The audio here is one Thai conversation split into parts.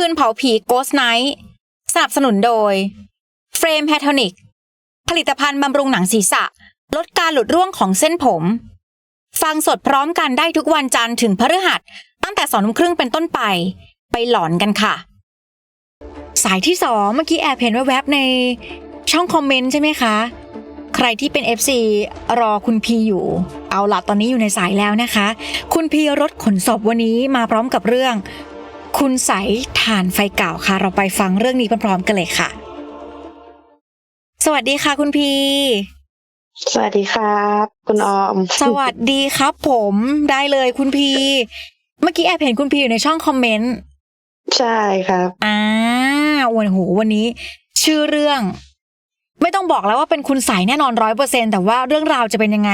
คืนเผาผี Ghost Night สนับสนุนโดยเฟรมแพทอนิกผลิตภัณฑ์บำรุงหนังศีรษะ ลดการหลุดร่วงของเส้นผม ฟังสดพร้อมกันได้ทุกวันจันทร์ถึงพฤหัส ตั้งแต่สองทุ่มครึ่งเป็นต้นไป ไปหลอนกันค่ะ สายที่สองเมื่อกี้แอบเห็นแวบๆในช่องคอมเมนต์ใช่ไหมคะ ใครที่เป็น FC รอคุณพีอยู่ เอาละตอนนี้อยู่ในสายแล้วนะคะ คุณพีรถขนศพวันนี้มาพร้อมกับเรื่อง คุณใสยถ่านไฟเก่าค่ะ เราไปฟังเรื่องนี้พร้อมๆกันเลยค่ะ สวัสดีค่ะคุณพีสวัสดีครับ คุณออม สวัสดีครับ ผมได้เลยคุณพี เมื่อกี้แอบเห็นคุณพีอยู่ในช่องคอมเมนต์ใช่ครับอ่าวันโหวันนี้ ชื่อเรื่อง ไม่ต้องบอกแล้วว่าเป็นคุณใสยแน่นอนร้อยเปอร์เซ็นแต่ว่าเรื่องราวจะเป็นยังไง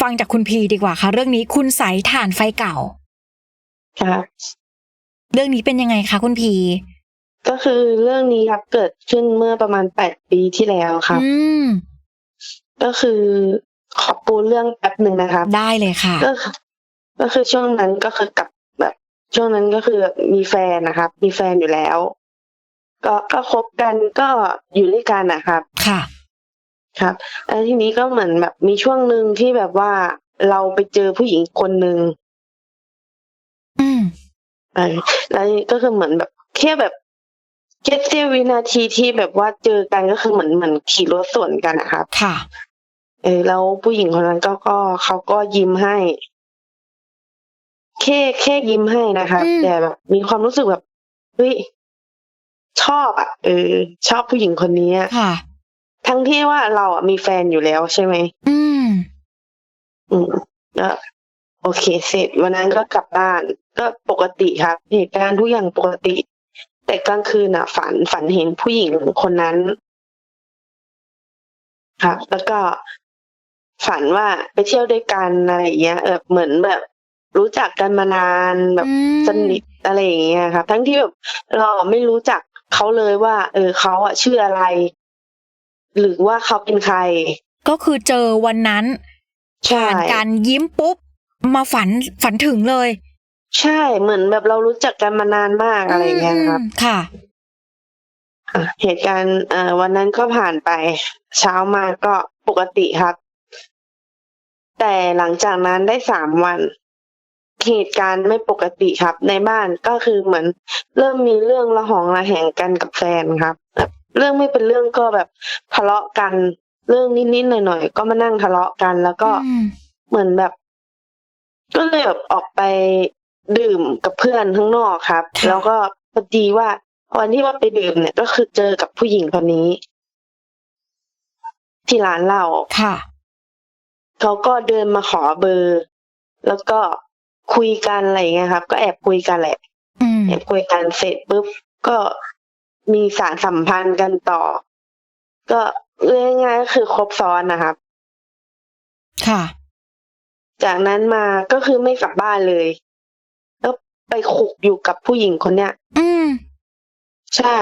ฟังจากคุณพีดีกว่าค่ะ เรื่องนี้คุณใสยถ่านไฟเก่าครับ เรื่องนี้เป็นยังไงคะคุณพี ก็คือเรื่องนี้ครับเกิดขึ้นเมื่อประมาณแปดปีที่แล้วครับ อืม ก็คือขอปูเรื่องแป๊บหนึ่งนะครับ ได้เลยค่ะ ก็คือก็คือช่วงนั้นก็คือกับแบบ ช่วงนั้นก็คือมีแฟนนะครับ มีแฟนอยู่แล้ว ก็ก็คบกันก็อยู่ด้วยกันนะครับ ค่ะ ครับแล้วทีนี้ก็เหมือนแบบมีช่วงหนึ่งที่แบบว่าเราไปเจอผู้หญิงคนหนึ่ง อืมเออแล้วก็คือเหมือนแบบแค่แบบแค่เสี้ยววินาทีที่แบบว่าเจอกันก็คือเหมือนเหมือนขี่รถสวนกันนะครับค่ะ เออแล้วผู้หญิงคนนั้นก็ก็เขาก็ยิ้มให้แค่แค่ยิ้มให้นะครับอืม แต่แบบมีความรู้สึกแบบเฮ้ยชอบอะเออ ชอบผู้หญิงคนนี้อะค่ะ ทั้งที่ว่าเราอะมีแฟนอยู่แล้วใช่ไหมอืม อืมแล้วโอเค เสร็จวันนั้นก็กลับบ้าน ก็ปกติครับเหตุการณ์ทุกอย่างปกติ แต่กลางคืนอะ ฝันฝันเห็นผู้หญิงคนนั้นครับแล้วก็ฝันว่าไปเที่ยวด้วยกันอะไรอย่างเงี้ยเออเหมือนแบบ รู้จักกันมานานแบบอืมสนิทอะไรอย่างเงี้ยครับทั้งที่แบบเราไม่รู้จักเขาเลยว่า เออเขาอะชื่ออะไร หรือว่าเขาเป็นใคร ก็คือเจอวันนั้นใช่ผ่านการยิ้มปุ๊บ มาฝันฝันถึงเลย ใช่ เหมือนแบบเรารู้จักกันมานานมากอะไรอย่างเงี้ยครับมค่ะ อะเหตุการณ์เอ่อวันนั้นก็ผ่านไป เช้ามาก็ปกติครับ แต่หลังจากนั้นได้สามวัน เหตุการณ์ไม่ปกติครับ ในบ้านก็คือเหมือน เริ่มมีเรื่องระหองระแหงกันกับแฟนครับแบบเรื่องไม่เป็นเรื่องก็แบบทะเลาะกัน เรื่องนิดๆหน่อยๆก็มานั่งทะเลาะกันแล้วก็ อืม เหมือนแบบ ก็เลยแบบออกไป ดื่มกับเพื่อนข้างนอกครับค่ะแล้วก็พอดีว่าวันที่ว่าไปดื่มเนี่ยก็คือเจอกับผู้หญิงคนนี้ ที่ร้านเหล้าค่ะเขาก็เดินมาขอเบอร์ แล้วก็คุยกันอะไรอย่างเงี้ยครับ ก็แอบคุยกันแหละอืมแอบคุยกันเสร็จปุ๊บก็มีสารสัมพันธ์กันต่อ ก็เรื่องง่ายๆก็คือครบซ้อนนะครับ ค่ะ จากนั้นมาก็คือไม่กลับบ้านเลยแล้ว ไปขุกอยู่กับผู้หญิงคนเนี้ย อืม ใช่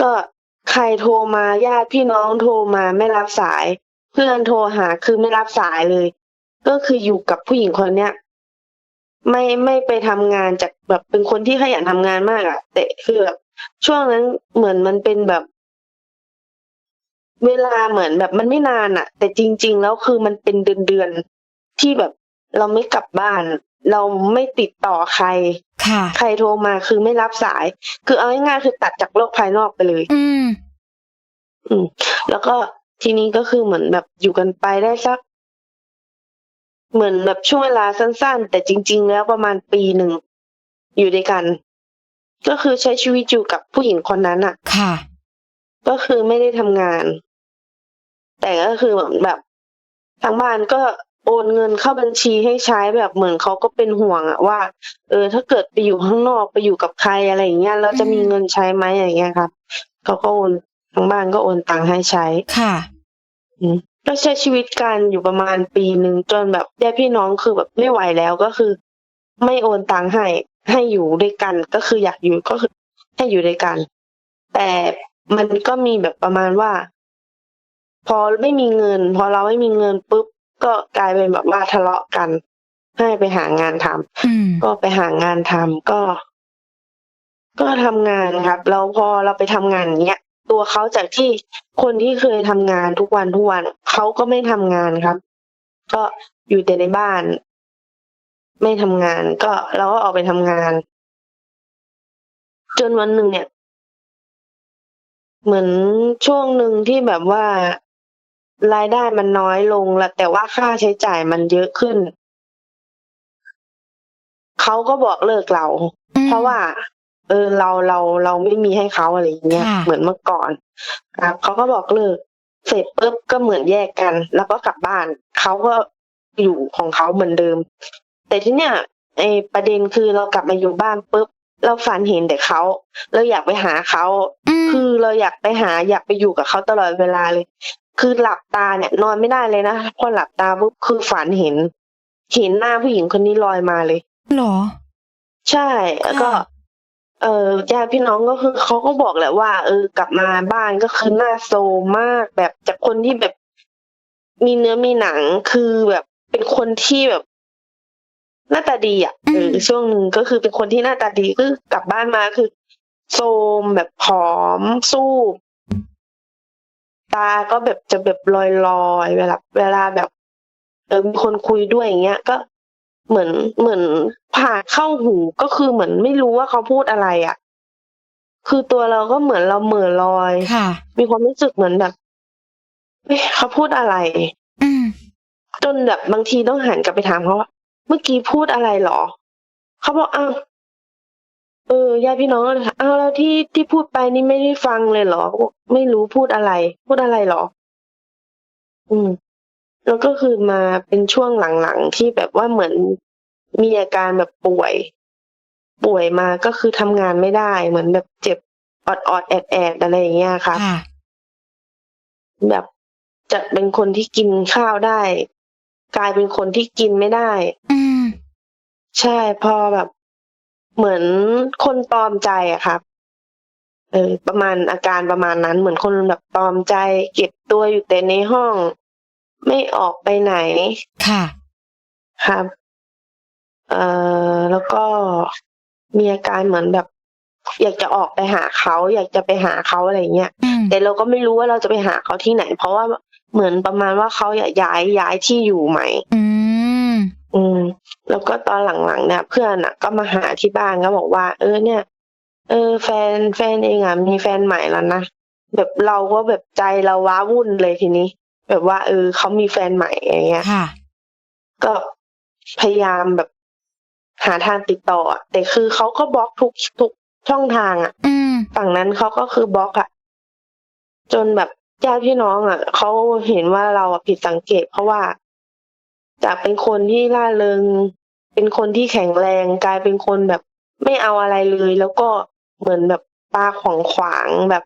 ก็ใครโทรมาญาติพี่น้องโทรมาไม่รับสาย เพื่อนโทรหาคือไม่รับสายเลย ก็คืออยู่กับผู้หญิงคนเนี้ยไม่ไม่ไปทำงานจากแบบเป็นคนที่ขยันทำงานมากอะแต่คือแบบช่วงนั้นเหมือนมันเป็นแบบ เวลาเหมือนแบบมันไม่นานอะแต่จริง ๆ แล้วคือมันเป็นเดือนเดือนๆที่แบบเราไม่กลับบ้าน เราไม่ติดต่อใคร ค่ะ ใครโทรมาคือไม่รับสาย คือเอาง่ายๆคือตัดจากโลกภายนอกไปเลย อืม อืม แล้วก็ทีนี้ก็คือเหมือนแบบอยู่กันไปได้สัก เหมือนแบบช่วงเวลาสั้น ๆ แต่จริง ๆ แล้วประมาณปีหนึ่งอยู่ด้วยกัน ก็คือใช้ชีวิตอยู่กับผู้หญิงคนนั้นอะค่ะ ก็คือไม่ได้ทำงาน แต่ก็คือเหมือนแบบทางบ้านก็ โอนเงินเข้าบัญชีให้ใช้แบบเหมือนเขาก็เป็นห่วงอะว่า เออ ถ้าเกิดไปอยู่ข้างนอกไปอยู่กับใครอะไรอย่างเงี้ยแล้วจะมีเงินใช้ไหมอย่างเงี้ยครับเขาก็โอนทางบ้านก็โอนตังค์ให้ใช้ ค่ะอืมก็ใช้ชีวิตกันอยู่ประมาณปีหนึ่งจนแบบญาติพี่น้องคือแบบไม่ไหวแล้วก็คือ ไม่โอนตังค์ให้ ให้อยู่ด้วยกันก็คืออยากอยู่ก็คือให้อยู่ด้วยกัน แต่มันก็มีแบบประมาณว่า พอไม่มีเงิน พอเราไม่มีเงินปุ๊บ ก็กลายเป็นแบบว่าทะเลาะกัน ให้ไปหางานทำอืมก็ไปหางานทำก็ ก็ทำงานครับแล้วพอเราไปทำงานอย่างเงี้ยตัวเขาจากที่คนที่เคยทำงานทุกวันทุกวันเขาก็ไม่ทำงานครับ ก็อยู่แต่ในบ้าน ไม่ทำงาน ก็เราก็ออกไปทำงาน จนวันหนึ่งเนี่ย เหมือนช่วงหนึ่งที่แบบว่า รายได้มันน้อยลงแล้วแต่ว่าค่าใช้จ่ายมันเยอะขึ้น เขาก็บอกเลิกเราอืมเพราะว่า เออเราเราเราไม่มีให้เขาอะไรอย่างเงี้ยค่ะเหมือนเมื่อก่อน ครับเขาก็บอกเลิก เสร็จปุ๊บก็เหมือนแยกกัน แล้วก็กลับบ้านเขาก็อยู่ของเขาเหมือนเดิม แต่ที่เนี้ยไอประเด็นคือเรากลับมาอยู่บ้านปุ๊บ เราฝันเห็นแต่เขาเราอยากไปหาเขาอืมคือเราอยากไปหาอยากไปอยู่กับเขาตลอดเวลาเลย คือหลับตาเนี่ย นอนไม่ได้เลยนะพอหลับตาปุ๊บคือฝันเห็น เห็นหน้าผู้หญิงคนนี้ลอยมาเลยเหรอ ใช่แล้วก็ค่ะเออญาติพี่น้องก็คือเขาก็บอกแหละว่า เออกลับมาบ้านก็คือหน้าโซมมากแบบจากคนที่แบบมีเนื้อมีหนังคือแบบเป็นคนที่แบบ หน้าตาดีอะเออช่วงหนึ่งก็คือเป็นคนที่หน้าตาดีคือกลับบ้านมาคือโซมแบบผอมสู้ตาก็แบบจะแบบลอยลอยๆเวลาเวลาแบบ เออมีคนคุยด้วยอย่างเงี้ย ก็เหมือนเหมือนผ่าเข้าหูก็คือเหมือนไม่รู้ว่าเขาพูดอะไรอะ คือตัวเราก็เหมือนเราเหม่อลอยค่ะมีความรู้สึกเหมือนแบบเอ๊ะเขาพูดอะไรอืมจนแบบบางทีต้องหันกลับไปถามเขาว่า เมื่อกี้พูดอะไรหรอ เขาบอกอ้าวเออญาติพี่น้องก็เลยถามอ้าวแล้วที่ที่พูดไปนี่ไม่ได้ฟังเลยเหรอบอกไม่รู้พูดอะไร พูดอะไรหรอ อืม แล้วก็คือมาเป็นช่วงหลังๆที่แบบว่าเหมือนมีอาการแบบป่วย ป่วยมาก็คือทำงานไม่ได้ เหมือนแบบเจ็บออดออดๆแอดแอดๆอะไรอย่างเงี้ยครับค่ะแบบจะเป็นคนที่กินข้าวได้ กลายเป็นคนที่กินไม่ได้ อืม ใช่พอแบบ เหมือนคนตอมใจอะครับ เออ ประมาณอาการประมาณนั้น เหมือนคนแบบตอมใจ เก็บตัวอยู่แต่ในห้อง ไม่ออกไปไหนค่ะ ครับ เอ่อแล้วก็มีอาการเหมือนแบบ อยากจะออกไปหาเขา อยากจะไปหาเขาอะไรเงี้ย อืมแต่เราก็ไม่รู้ว่าเราจะไปหาเขาที่ไหน เพราะว่า เหมือนประมาณว่าเขาอยากย้ายย้ายที่อยู่ใหม่อืมอืม แล้วก็ตอนหลังๆเนี่ยเพื่อนอะ ก็มาหาที่บ้านก็บอกว่า เออเนี่ย เออ แฟนแฟนเองอะมีแฟนใหม่แล้วนะแบบเราก็แบบใจเราว้าวุ่นเลยทีนี้ แบบว่า เออเขามีแฟนใหม่อย่างเงี้ยค่ะ ก็พยายามแบบหาทางติดต่ออะแต่คือเขาก็บล็อกทุกทุกช่องทางอะอืมฝั่งนั้นเขาก็คือบล็อกอะจนแบบ ญาติพี่น้องอะเขาเห็นว่าเราอะผิดสังเกต เพราะว่า จากเป็นคนที่ล่าเริง เป็นคนที่แข็งแรงกลายเป็นคนแบบไม่เอาอะไรเลย แล้วก็เหมือนแบบตาขวางขวางๆแบบ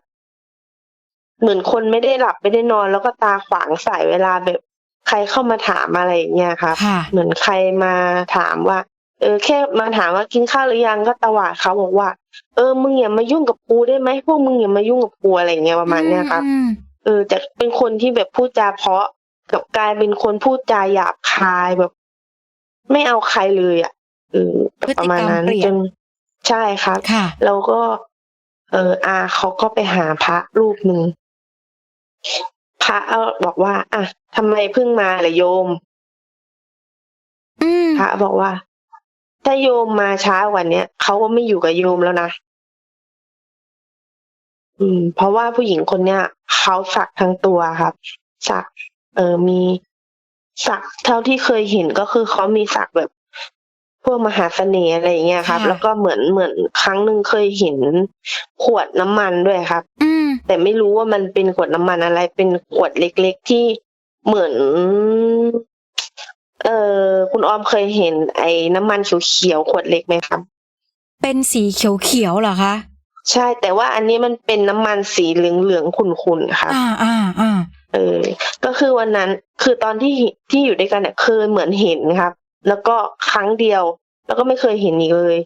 เหมือนคนไม่ได้หลับไม่ได้นอน แล้วก็ตาขวางใส่เวลาแบบ ใครเข้ามาถามอะไรอย่างเงี้ยครับค่ะเหมือนใครมาถามว่า เออ แค่มาถามว่ากินข้าวหรือยังก็ตวาดเขาบอกว่า เออมึงอย่ามายุ่งกับกูได้ไหมพวกมึงอย่ามายุ่งกับกูอะไรอย่างเงี้ยประมาณเนี้ยครับอืม เออจะเป็นคนที่แบบพูดจาเพราะกับกลายเป็นคนพูดจาหยาบคายแบบ ไม่เอาใครเลยอะเออพฤติกรรมประมาณนั้นเปลี่ยนจนใช่ครับค่ะแล้วก็ เอออาเขาก็ไปหาพระรูปหนึ่งพระเอาบอกว่า อะทำไมเพิ่งมาล่ะโยมอืมพระบอกว่า ถ้าโยมมาช้ากว่าเนี้ยเขาก็ไม่อยู่กับโยมแล้วนะ อืม เพราะว่าผู้หญิงคนเนี้ยเขาสักทั้งตัวครับ สัก เออมีสักเท่าที่เคยเห็นก็คือเขามีสักแบบ พวกมหาเสน่ห์อะไรอย่างเงี้ยครับ ค่ะ แล้วก็เหมือนเหมือนครั้งหนึ่งเคยเห็นขวดน้ำมันด้วยครับ อืม แต่ไม่รู้ว่ามันเป็นขวดน้ำมันอะไร เป็นขวดเล็กๆที่เหมือน เออคุณออมเคยเห็น ไอ้น้ำมันเขียวๆขวดเล็กไหมครับ เป็นสีเขียวๆเหรอคะ ใช่ แต่ว่าอันนี้มันเป็นน้ำมันสีเหลืองๆขุ่นๆครับอ่าอ่าอ่าเออ ก็คือวันนั้นคือตอนที่ที่อยู่ด้วยกันเนี่ยเคยเหมือนเห็นครับ แล้วก็ครั้งเดียว แล้วก็ไม่เคยเห็นอีกเลย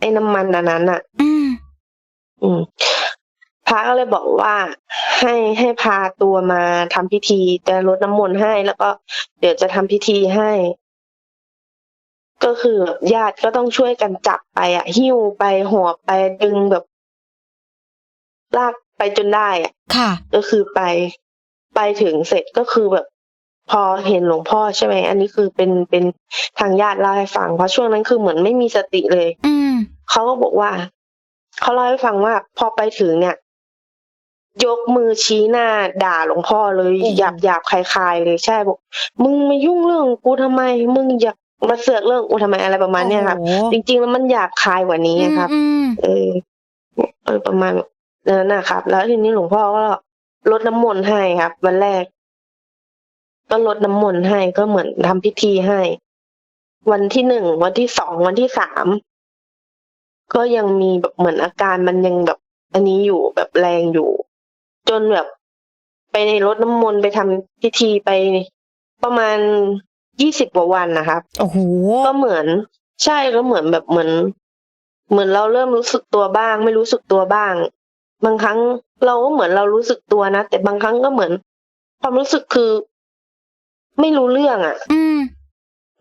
ไอ้น้ำมันอันนั้นอะ อืม อืมพระก็เลยบอกว่าให้ให้พาตัวมาทำพิธีจะรดน้ำมนต์ให้ แล้วก็เดี๋ยวจะทำพิธีให้ ก็คือแบบญาติก็ต้องช่วยกันจับไปอะ หิ้วไปหอบไปดึงแบบ ลากไปจนได้อะค่ะ ก็คือไปไปถึงเสร็จก็คือแบบ พอเห็นหลวงพ่อใช่ไหมอันนี้คือเป็นเป็นทางญาติเล่าให้ฟังเพราะช่วงนั้นคือเหมือนไม่มีสติเลย อืมเขาก็บอกว่าเขาเล่าให้ฟังว่า พอไปถึงเนี่ย ยกมือชี้หน้า ด่าหลวงพ่อเลยโอ้โหหยาบหยาบคลายๆเลยใช่บอกมึงมายุ่งเรื่องกูทำไม มึงอยาก มาเสือกเรื่องกูทำไมอะไรประมาณเนี้ยครับ โอ้โห จริง ๆ แล้วมันหยาบคายกว่านี้ครับ อืมเออเออประมาณนั้นนะครับ แล้วทีนี้หลวงพ่อก็ลดน้ำมนต์ให้ครับ วันแรก ก็ลดน้ำมนต์ให้ก็เหมือนทำพิธีให้ วันที่หนึ่งวันที่สองวันที่สามก็ยังมีแบบเหมือนอาการมันยังแบบ อันนี้อยู่แบบแรงอยู่ จนแบบไปในรดน้ำมนต์ไปทำพิธีไปประมาณ ยี่สิบกว่าวันนะครับ โอ้โห ก็เหมือนใช่ก็เหมือนแบบเหมือน เหมือนเราเริ่มรู้สึกตัวบ้าง ไม่รู้สึกตัวบ้าง บางครั้งเราก็เหมือนเรารู้สึกตัวนะแต่บางครั้งก็เหมือน ความรู้สึกคือ ไม่รู้เรื่องอะ่ะ อืม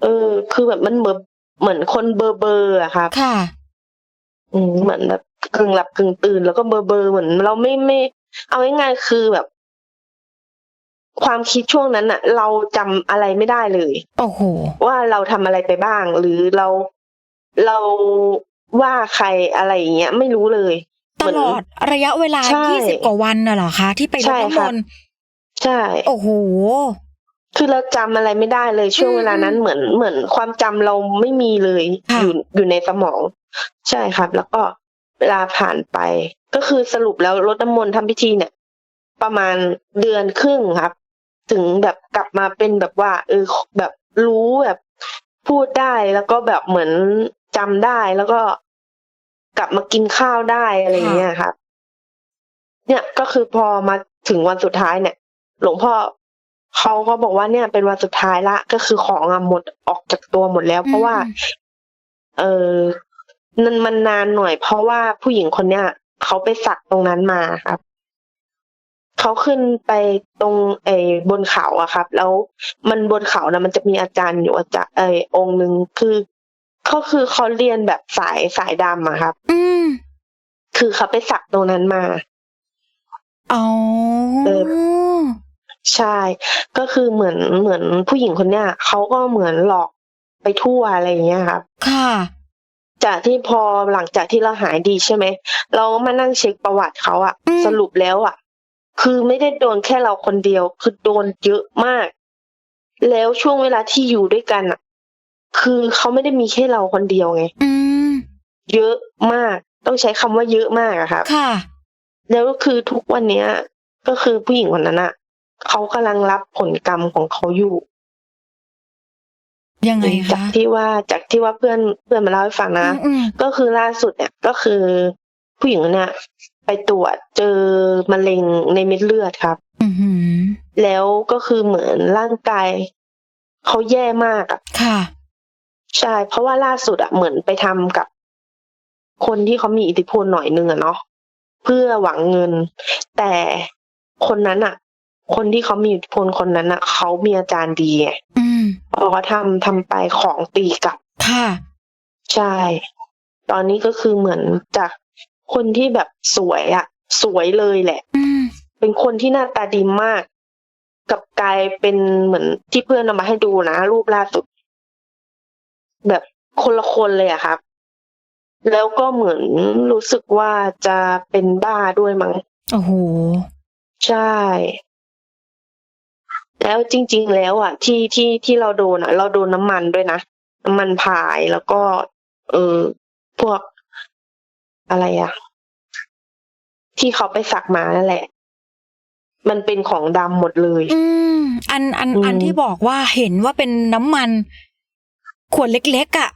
เออ คือแบบมันเหมือนเหมือนคนเบอร์เบอร์อะครับ ค่ะ อืมเหมือนแบบกึ่งหลับกึ่งตื่นแล้วก็เบอร์เบอร์เหมือน เราไม่ไม่ เอาง่ายๆคือแบบ ความคิดช่วงนั้นอะเราจำอะไรไม่ได้เลย โอ้โหว่าเราทำอะไรไปบ้าง หรือเราเราว่าใครอะไรอย่างเงี้ย ไม่รู้เลย ตลอดระยะเวลาใช่ยี่สิบกว่าวันน่ะเหรอคะ ที่ไปรใช่ดน้ำคมรับนต์ใช่ โอ้โหคือเราจำอะไรไม่ได้เลยช่วงอืมเวลานั้นเหมือนเหมือนความจำเราไม่มีเลยค่ะอยู่อยู่ในสมอง ใช่ครับ แล้วก็เวลาผ่านไป ก็คือสรุปแล้วรดน้ำมนต์ทำพิธีเนี่ย ประมาณเดือนครึ่งครับ ถึงแบบกลับมาเป็นแบบว่า เออแบบรู้แบบพูดได้แล้วก็แบบเหมือนจำได้แล้วก็กลับมากินข้าวได้อะไรอย่างเงี้ยครับเนี่ยก็คือพอมาถึงวันสุดท้ายเนี่ย หลวงพ่อเขาก็บอกว่าเนี่ยเป็นวันสุดท้ายละ ก็คือของอะหมดออกจากตัวหมดแล้ว เพราะว่า เออนันมันนานหน่อย เพราะว่าผู้หญิงคนเนี้ยเขาไปสักตรงนั้นมาครับ เขาขึ้นไปตรงไอ้บนเขาอะครับ แล้วมันบนเขานะมันจะมีอาจารย์อยู่อาจารย์เออองค์หนึ่งคือเขาคือเขาเรียนแบบสายสายดำอะครับ อืมคือเขาไปสักตรงนั้นมาอ๋อเออใช่ ก็คือเหมือนเหมือนผู้หญิงคนเนี้ยเขาก็เหมือนหลอกไปทั่วอะไรอย่างเงี้ยครับ ค่ะจากที่พอหลังจากที่เราหายดีใช่ไหม เราก็มานั่งเช็คประวัติเขาอะอืมสรุปแล้วอะ คือไม่ได้โดนแค่เราคนเดียว คือโดนเยอะมาก แล้วช่วงเวลาที่อยู่ด้วยกันอะคือเขาไม่ได้มีแค่เราคนเดียวไงอืมเยอะมาก ต้องใช้คำว่าเยอะมากอะครับค่ะ แล้วก็คือทุกวันเนี้ย ก็คือผู้หญิงคนนั้นอะเขากำลังรับผลกรรมของเขาอยู่ยังไงจากคะที่ว่าจากที่ว่าเพื่อนเพื่อนมาเล่าให้ฟังนะอืมอืมก็คือล่าสุดเนี่ย ก็คือผู้หญิงคนเนี่ย ไปตรวจเจอมะเร็งในเม็ดเลือดครับ อือหือ แล้วก็คือเหมือนร่างกายเขาแย่มากอะค่ะ ใช่ เพราะว่าล่าสุดอะเหมือนไปทำกับ คนที่เขามีอิทธิพลหน่อยนึงอะเนาะเพื่อหวังเงิน แต่คนนั้นอะคนที่เขามีอิทธิพลคนนั้นอะเขามีอาจารย์ดีไงอืม พอเขาทำทำไปของตีกลับ ค่ะ ใช่ ตอนนี้ก็คือเหมือนจาก คนที่แบบสวยอะสวยเลยแหละอืมเป็นคนที่หน้าตาดีมาก กับกลายเป็นเหมือนที่เพื่อนเอามาให้ดูนะ รูปล่าสุด แบบคนละคนเลยอะครับ แล้วก็เหมือนรู้สึกว่าจะเป็นบ้าด้วยมั้งโอ้โหใช่ แล้วจริง ๆ แล้วอะที่ที่ที่เราโดนอะเราโดนน้ำมันด้วยนะน้ำมันพายแล้วก็ เออพวก อะไรอะที่เขาไปสักมานั่นแหละ มันเป็นของดำหมดเลย อืม อันอันอืมอันที่บอกว่าเห็นว่าเป็นน้ำมัน ขวดเล็กๆอะ่ะ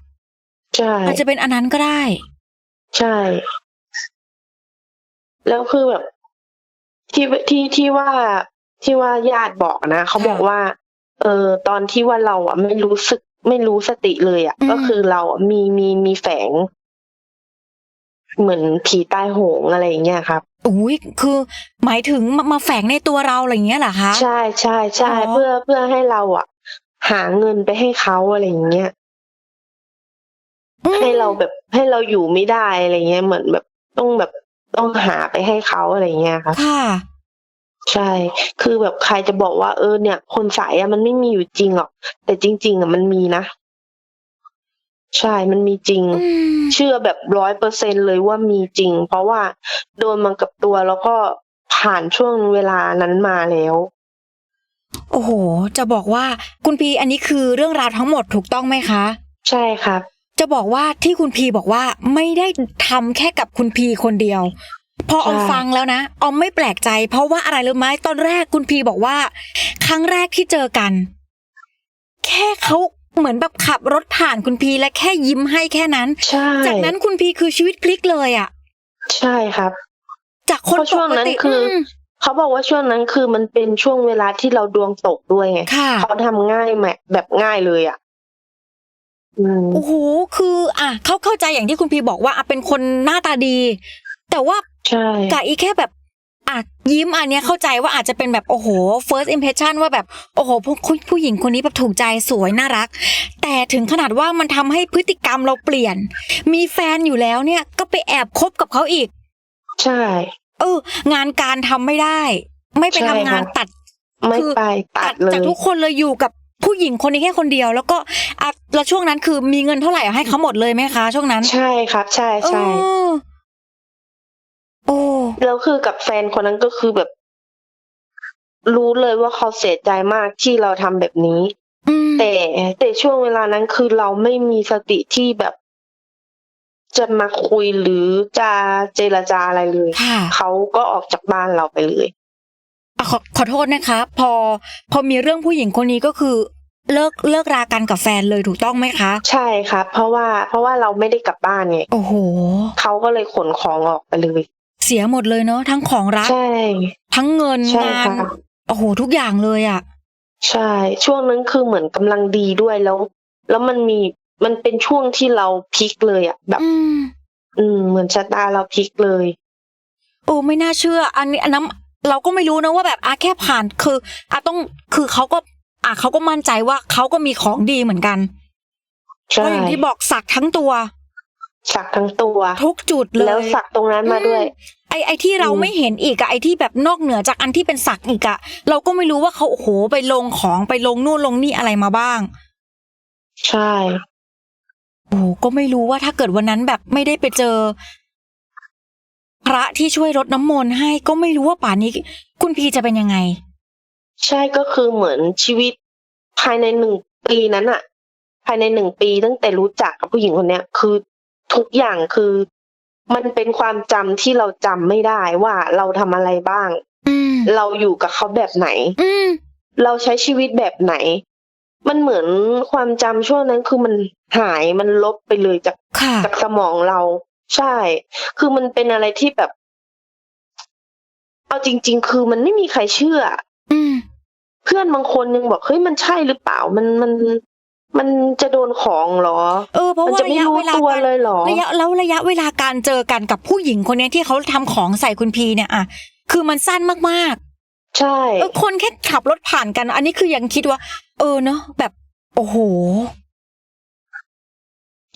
ใช่อาจจะเป็นอันนั้นก็ได้ ใช่ แล้วคือแบบ ที่ที่ที่ว่าที่ว่าญาติบอกนะเขาค่ะบอกว่า เออ ตอนที่ว่าเราอะ ไม่รู้สึก ไม่รู้สติเลยอะอืมก็คือเราอะมีมีมีแฝง เหมือนผีใต้โหงอะไรอย่างเงี้ยครับ อุ้ยคือหมายถึงมามาแฝงในตัวเราอะไรอย่างเงี้ยเหรอคะ ใช่ใช่ใช่อ๋อ เพื่อเพื่อให้เราอะหาเงินไปให้เขาอะไรอย่างเงี้ยอืมให้เราแบบให้เราอยู่ไม่ได้อะไรเงี้ยเหมือนแบบต้องแบบต้องหาไปให้เขาอะไรเงี้ยครับ ค่ะ ใช่ คือแบบใครจะบอกว่าเออเนี่ย คนใสอะมันไม่มีอยู่จริงหรอก แต่จริง ๆอะมันมีนะ ใช่ มันมีจริง อืม เชื่อแบบร้อยเปอร์เซ็นเลยว่ามีจริง เพราะว่าโดนมากับตัว แล้วก็ผ่านช่วงเวลานั้นมาแล้ว โอ้โหจะบอกว่า คุณพีอันนี้คือเรื่องราวทั้งหมดถูกต้องไหมคะ ใช่ครับ จะบอกว่าที่คุณพีบอกว่า ไม่ได้ทำแค่กับคุณพีคนเดียว พอออมใช่ฟังแล้วนะ ออมไม่แปลกใจ เพราะว่าอะไรรู้ไหม ตอนแรกคุณพีบอกว่า ครั้งแรกที่เจอกัน แค่เขา เหมือนแบบขับรถผ่านคุณพีและแค่ยิ้มให้แค่นั้น ใช่ จากนั้นคุณพีคือชีวิตพลิกเลยอะใช่ครับ จากคนเพราะช่วงนั้นปกติคืออมเขาบอกว่าช่วงนั้นคือมันเป็นช่วงเวลาที่เราดวงตกด้วยไงค่ะเขาทำง่ายแมแบบง่ายเลยอะอืมโอ้โหคือ อะเขาเข้าใจอย่างที่คุณพีบอกว่าอะเป็นคนหน้าตาดี แต่ว่าใช่กะอีแค่แบบ อะยิ้มอันเนี้ยเข้าใจว่าอาจจะเป็นแบบโอ้โห first impression ว่าแบบโอ้โหผู้ผู้ผู้หญิงคนนี้แบบถูกใจสวยน่ารัก แต่ถึงขนาดว่ามันทำให้พฤติกรรมเราเปลี่ยน มีแฟนอยู่แล้วเนี่ยก็ไปแอบคบกับเขาอีก ใช่ เออ งานการทำไม่ได้ ไม่ไปใช่ทำงานค่ะตัดไม่คือไปตัดเลยจากทุกคนเลยอยู่กับผู้หญิงคนนี้แค่คนเดียว แล้วก็อะแล้วช่วงนั้นคือมีเงินเท่าไหร่เอาให้เขาหมดเลยไหมคะ ช่วงนั้น ใช่ครับ ใช่ใช่เออโอ้ แล้วคือกับแฟนคนนั้นก็คือแบบ รู้เลยว่าเขาเสียใจมากที่เราทำแบบนี้อืมแต่แต่ช่วงเวลานั้นคือเราไม่มีสติที่แบบ จะมาคุยหรือจะเจรจาอะไรเลยค่ะเขาก็ออกจากบ้านเราไปเลยอะขอขอโทษนะคะ พอ พอมีเรื่องผู้หญิงคนนี้ก็คือเลิกเลิกรากันกับแฟนเลยถูกต้องไหมคะ ใช่ครับเพราะว่าเพราะว่าเราไม่ได้กลับบ้านไงโอ้โหเขาก็เลยขนของออกไปเลย เสียหมดเลยเนาะทั้งของรัก ใช่ ทั้งเงินใช่งานค่ะ โอ้โหทุกอย่างเลยอะ ใช่ ช่วงนั้นคือเหมือนกำลังดีด้วยแล้ว แล้วมันมีมันเป็นช่วงที่เราพลิกเลยอะแบบ อืม อืม เหมือนชะตาเราพลิกเลย โอ้ไม่น่าเชื่อ อันนี้อันนั้นเราก็ไม่รู้นะว่าแบบอะแค่ผ่านคืออะต้องคือเขาก็อะเขาก็มั่นใจว่าเขาก็มีของดีเหมือนกันเพใช่ราะอย่างที่บอกสักทั้งตัว สักทั้งตัว ทุกจุดเลยแล้วสักตรงนั้นมาด้วย ไอไอที่เราอืมไม่เห็นอีกอะไอที่แบบนอกเหนือจากอันที่เป็นสักอีกอะเราก็ไม่รู้ว่าเขาโอ้โหไปลงของไปลงนู่นลงนี่อะไรมาบ้าง ใช่โอ้โหก็ไม่รู้ว่าถ้าเกิดวันนั้นแบบไม่ได้ไปเจอ พระที่ช่วยรดน้ำมนต์ให้ก็ไม่รู้ว่าป่านนี้ คุณพีจะเป็นยังไง ใช่ก็คือเหมือนชีวิตภายในหนึ่งปีนั้นอะภายในหนึ่งปีตั้งแต่รู้จักกับผู้หญิงคนเนี้ย คือ ทุกอย่างคือ มันเป็นความจำที่เราจำไม่ได้ว่าเราทำอะไรบ้าง อืมเราอยู่กับเขาแบบไหน อืมเราใช้ชีวิตแบบไหน มันเหมือนความจำช่วงนั้นคือมันหายมันลบไปเลยจากค่ะ จากสมองเรา ใช่ คือมันเป็นอะไรที่แบบ เอาจริง ๆ คือมันไม่มีใครเชื่อ อืม เพื่อนบางคนยังบอกเฮ้ยมันใช่หรือเปล่า มันมัน มันจะโดนของเหรอ เออเพราะมันว่าจะไม่ระยะรู้เวลาตัวการเลยเหรอระยะแล้วระยะเวลาการเจอกันกับผู้หญิงคนเนี้ยที่เขาทำของใส่คุณพีเนี่ยอะคือมันสั้นมากใช่ๆเออคนแค่ขับรถผ่านกัน อันนี้คือยังคิดว่า เออเนาะแบบ โอ้โห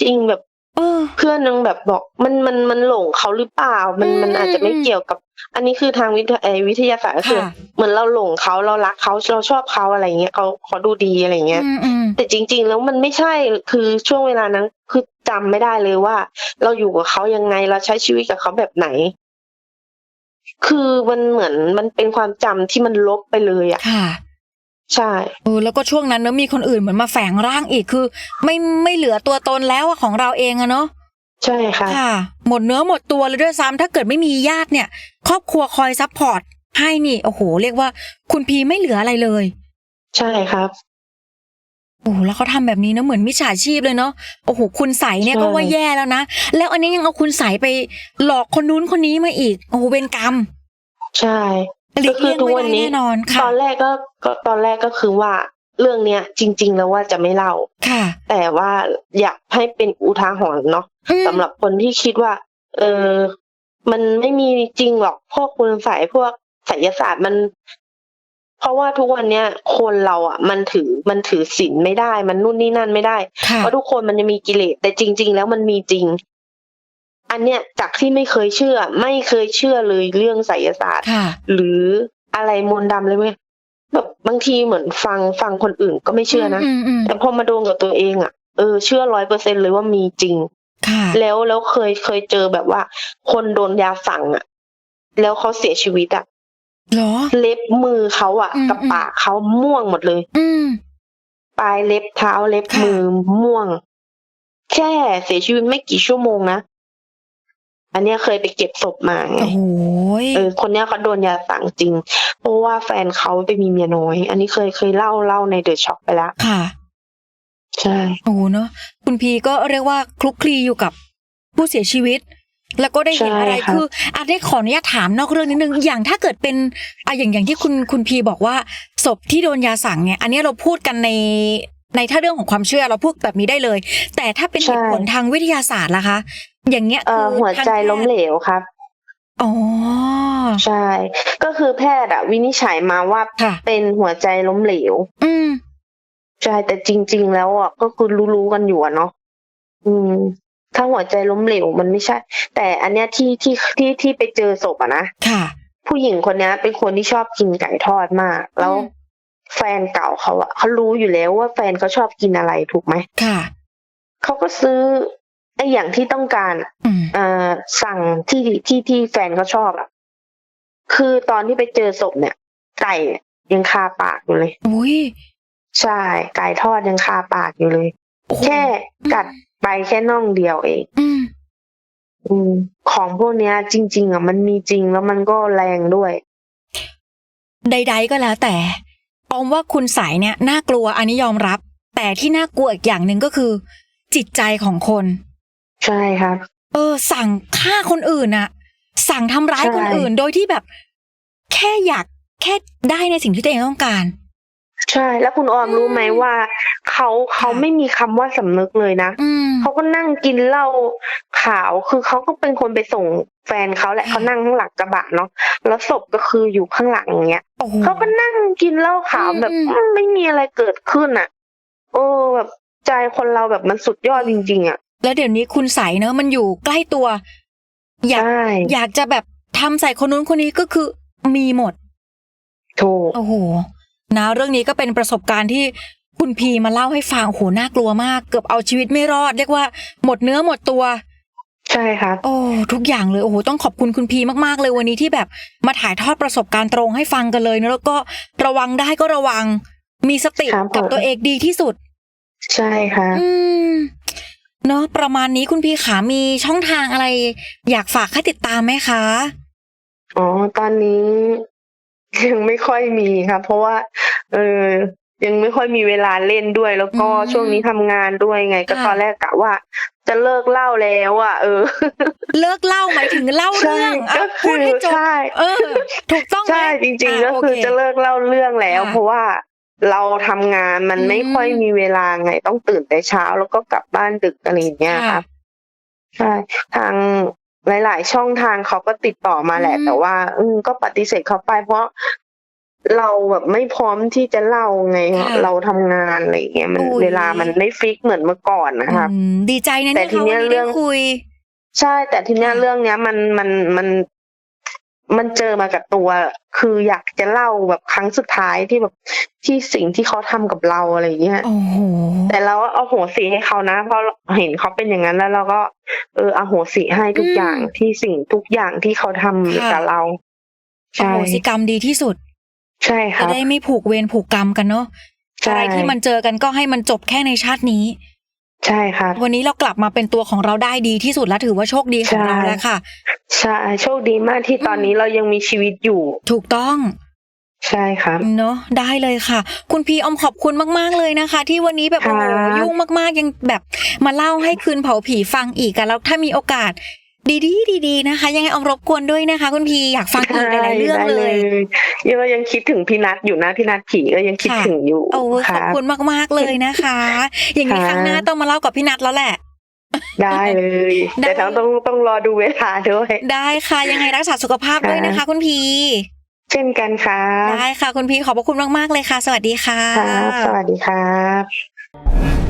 จริงแบบเออเพื่อนนึงแบบบอกมันมันมันหลงเขาหรือเปล่า มันอืมมันอาจจะไม่อืมเกี่ยวกับ อันนี้คือทางวิทยาเอ่อวิทยาศาสตร์ก็คือค่ะเหมือนเราหลงเขาเรารักเขาเราชอบเขาอะไรเงี้ยเขาเขาดูดีอะไรเงี้ยอืมอืม แต่จริง ๆ แล้วมันไม่ใช่คือช่วงเวลานั้น คือจำไม่ได้เลยว่า เราอยู่กับเขายังไงเราใช้ชีวิตกับเขาแบบไหน คือมันเหมือนมันเป็นความจำที่มันลบไปเลยอะค่ะใช่เออแล้วก็ช่วงนั้นเนอะมีคนอื่นเหมือนมาแฝงร่างอีกคือ ไม่ไม่เหลือตัวตนแล้วอะของเราเองอะเนาะใช่ค่ะ ค่ะ หมดเนื้อหมดตัวเลยด้วยซ้ำถ้าเกิดไม่มีญาติเนี่ย ครอบครัวคอยซัพพอร์ตให้นี่ โอ้โห เรียกว่า คุณพีไม่เหลืออะไรเลย ใช่ครับ โอ้โหแล้วเขาทำแบบนี้เนอะเหมือนมิจฉาชีพเลยเนาะโอ้โหคุณใสเนี่ยใช่ก็ว่าแย่แล้วนะแล้วอันนี้ยังเอาคุณใสไปหลอกคนนู้นคนนี้มาอีกโอ้โหเวรกรรม ใช่หลีกเลี่ยงก็คือทุกไม่วันได้นี้ แน่นอนค่ะตอนแรกก็ก็ตอนแรกก็คือว่าเรื่องเนี้ยจริง ๆ แล้วว่าจะไม่เล่า ค่ะแต่ว่าอยากให้เป็นอุทาหรณ์เนาะอืมสำหรับคนที่คิดว่า เออมันไม่มีจริงหรอกพวกคุณใสยพวกไสยศาสตร์มัน เพราะว่าทุกวันเนี้ยคนเราอะ มันถือมันถือศีลไม่ได้ มันนู่นนี่นั่นไม่ได้ค่ะเพราะทุกคนมันจะมีกิเลสแต่จริง ๆ แล้วมันมีจริง อันเนี้ยจากที่ไม่เคยเชื่อ ไม่เคยเชื่อเลยเรื่องไสยศาสตร์ค่ะหรืออะไรมนต์ดำเลยเว้ยแบบบางทีเหมือนฟังฟังคนอื่นก็ไม่เชื่อนะอืมอืมแต่พอมาโดนกับตัวเองอะเออเชื่อร้อยเปอร์เซ็นเลยว่ามีจริงค่ะแล้วแล้วเคยเคยเจอแบบว่า คนโดนยาสั่งอะ แล้วเขาเสียชีวิตอะเหรอ เล็บมือเขาอะอืม กับอืมปากเขาม่วงหมดเลย อืม ปลายเล็บเท้าเล็บค่ะ มือม่วง แค่เสียชีวิตไม่กี่ชั่วโมงนะ อันเนี้ยเคยไปเก็บศพมาไง โอ้โหยเออ คนเนี้ยเขาโดนยาสั่งจริง เพราะว่าแฟนเขาไปมีเมียน้อย อันนี้เคยเคยเล่าเล่าในเดอะช็อคไปแล้ว ค่ะ ใช่ โอ้โหเนอะคุณพีก็เรียกว่าคลุกคลีอยู่กับผู้เสียชีวิต แล้วก็ได้เห็นอะไรคืออาจได้ขออนุญาตถามนอกเรื่องนิดนึงอย่างถ้าเกิดเป็นอะอย่างอย่างที่คุณคุณพีบอกว่าศพที่โดนยาสั่งเนี่ย อันนี้เราพูดกันในในถ้าเรื่องของความเชื่อเราพูดแบบนี้ได้เลย แต่ถ้าเป็นเหตุผลทางวิทยาศาสตร์ล่ะคะ อย่างเงี้ยเอคืออหัวใจทางแพทย์ล้มเหลวครับอ๋อใช่ ก็คือแพทย์อะวินิจฉัยมาว่าค่ะเป็นหัวใจล้มเหลว อืมใช่แต่จริง ๆ แล้วอะก็คือรู้ๆกันอยู่อะเนาะอืม ถ้าหัวใจล้มเหลวมันไม่ใช่ แต่อันเนี้ยที่ที่ที่ที่ไปเจอศพอะนะค่ะ ผู้หญิงคนเนี้ย เป็นคนที่ชอบกินไก่ทอดมาก แล้วอืมแฟนเก่าเขาอะเขารู้อยู่แล้วว่าแฟนเขาชอบกินอะไรถูกไหมค่ะเขาก็ซื้อไอ้อย่างที่ต้องการอะอืมเอ่อสั่งที่ที่ที่แฟนเขาชอบอะคือตอนที่ไปเจอศพเนี่ย ไก่เนี่ยยังคาปากอยู่เลยอุ้ยใช่ไก่ทอดยังคาปากอยู่เลยโอ้โหแค่กัด ไปแค่น่องเดียวเองอืมอืมของพวกเนี้ย จริง ๆ อะ มันมีจริงแล้วมันก็แรงด้วย ใด ๆ ก็แล้วแต่ออมว่าคุณสายเนี่ยน่ากลัวอันนี้ยอมรับ แต่ที่น่ากลัวอีกอย่างหนึ่งก็คือ จิตใจของคน ใช่ครับ เออ สั่งฆ่าคนอื่นอะสั่งทำร้ายใช่ คนอื่นโดยที่แบบ แค่อยากแค่ได้ในสิ่งที่ตัวเองต้องการ ใช่ แล้วคุณออมอืมรู้ไหมว่าเขาเขาค่ะไม่มีคำว่าสำนึกเลยนะอืม เขาก็นั่งกินเหล้าขาวคือเขาก็เป็นคนไปส่งแฟนเขาแหละค่ะเขานั่งข้างหลังกระบะเนาะแล้วศพก็คืออยู่ข้างหลังอย่างเงี้ยโอ้โห เขาก็นั่งกินเหล้าขาวอืมแบบอืมมันไม่มีอะไรเกิดขึ้นอะโอ้แบบใจคนเราแบบมันสุดยอดจริง ๆอะแล้วเดี๋ยวนี้คุณใสเนอะมันอยู่ใกล้ตัว อยาก ใช่อยากจะแบบทำใส่คนนู้นคนนี้ก็คือมีหมด ถูก โอ้โห นะเรื่องนี้ก็เป็นประสบการณ์ที่คุณพีมาเล่าให้ฟังโอ้โหน่ากลัวมาก เกือบเอาชีวิตไม่รอด เรียกว่าหมดเนื้อหมดตัว ใช่ครับโอ้ทุกอย่างเลยโอ้โหต้องขอบคุณคุณพีมากๆเลยวันนี้ที่แบบมาถ่ายทอดประสบการณ์ตรงให้ฟังกันเลยนะแล้วก็ระวังได้ก็ระวัง มีสติครับผมกับตัวเองดีที่สุด ใช่ครับอืมเนอะประมาณนี้คุณพีขามีช่องทางอะไร อยากฝากให้ติดตามไหมคะอ๋อตอนนี้ ยังไม่ค่อยมีครับเพราะว่า เออ ยังไม่ค่อยมีเวลาเล่นด้วย แล้วก็อืมช่วงนี้ทำงานด้วยไง ก็ค่ะ ตอนแรกกะว่า จะเลิกเล่าแล้วอะ เออ เลิกเล่าหมายถึงเล่าเรื่องใช่อะ ก็พูคืดอให้จบ ใช่ เออ ถูกต้องไหมใช่จริงๆอะก็คือโอเคจะเลิกเล่าเรื่องแล้ว ค่ะ เพราะว่าเราทำงานมันอืมไม่ค่อยมีเวลาไง ต้องตื่นแต่เช้าแล้วก็กลับบ้านดึกอะไรอย่างเงี้ยครับใช่ ทาง หลาย ๆ ช่องทางเขาก็ติดต่อมาแหละอืมแต่ว่า อืมก็ปฏิเสธเขาไป เพราะเราแบบไม่พร้อมที่จะเล่าไงค่ะเราทำงานอะไรอย่างเงี้ยมันอุ๊ยเวลามันไม่ฟิกเหมือนเมื่อก่อนนะครับอืมดีใจนะแต่เนี่ยทีค่ะเนี้วันยนี้เรื่ได้องคุย ใช่ แต่ทีเนี้ยค่ะเรื่องเนี้ยมันมันมัน มันเจอมากับตัว คืออยากจะเล่าแบบครั้งสุดท้ายที่แบบที่สิ่งที่เขาทำกับเราอะไรอย่างเงี้ยโอ้โหแต่เราก็เอาโหสิให้เขานะ เพราะเห็นเขาเป็นอย่างนั้นแล้วเราก็ เออเอาโหสิให้ทุกอืมอย่างที่สิ่งทุกอย่างที่เขาทำค่ะกับเราอใช่โหสิกรรมดีที่สุด ใช่คจะรับได้ไม่ผูกเวรผูกกรรมกันเนาะใช่อะไรที่มันเจอกันก็ให้มันจบแค่ในชาตินี้ ใช่ครับวันนี้เรากลับมาเป็นตัวของเราได้ดีที่สุดแล้วถือว่าโชคดีของเราใช่แล้วค่ะ ใช่โชคดีมากที่ตอนนี้เรายังมีชีวิตอยู่ ถูกต้องใช่ครับเนาะได้เลยค่ะ คุณพีออมขอบคุณมาก ๆ เลยนะคะ ที่วันนี้แบบโอ้ค่ะโหยุ่งมาก ๆ ยังแบบมาเล่าให้คืนเผาผีฟังอีกกันแล้วถ้ามีโอกาส ดีๆดีๆนะคะ ยังไงออมรบกวนด้วยนะคะ คุณพีอยากฟังอีกหลายๆเรื่องได้เลยยังว่ายังคิดถึงพี่นัทอยู่นะพี่นัทผีก็ยังคิดค่ะถึงอยู่โอ้ยคขอบรับคุณมากๆเลยนะคะ อย่างนี้ค่ะครั้งหน้าต้องมาเล่ากับพี่นัทแล้วแหละได้เลยได้แต่ต้องต้องต้องรอดูเวลาด้วยได้ค่ะยังไงรักษาสุขภาพด้วยนะคะ คุณพีเช่นกันครับได้ค่ะคุณพี่ขอบพระคุณมากๆเลยค่ะ สวัสดีค่ะครับสวัสดีครับ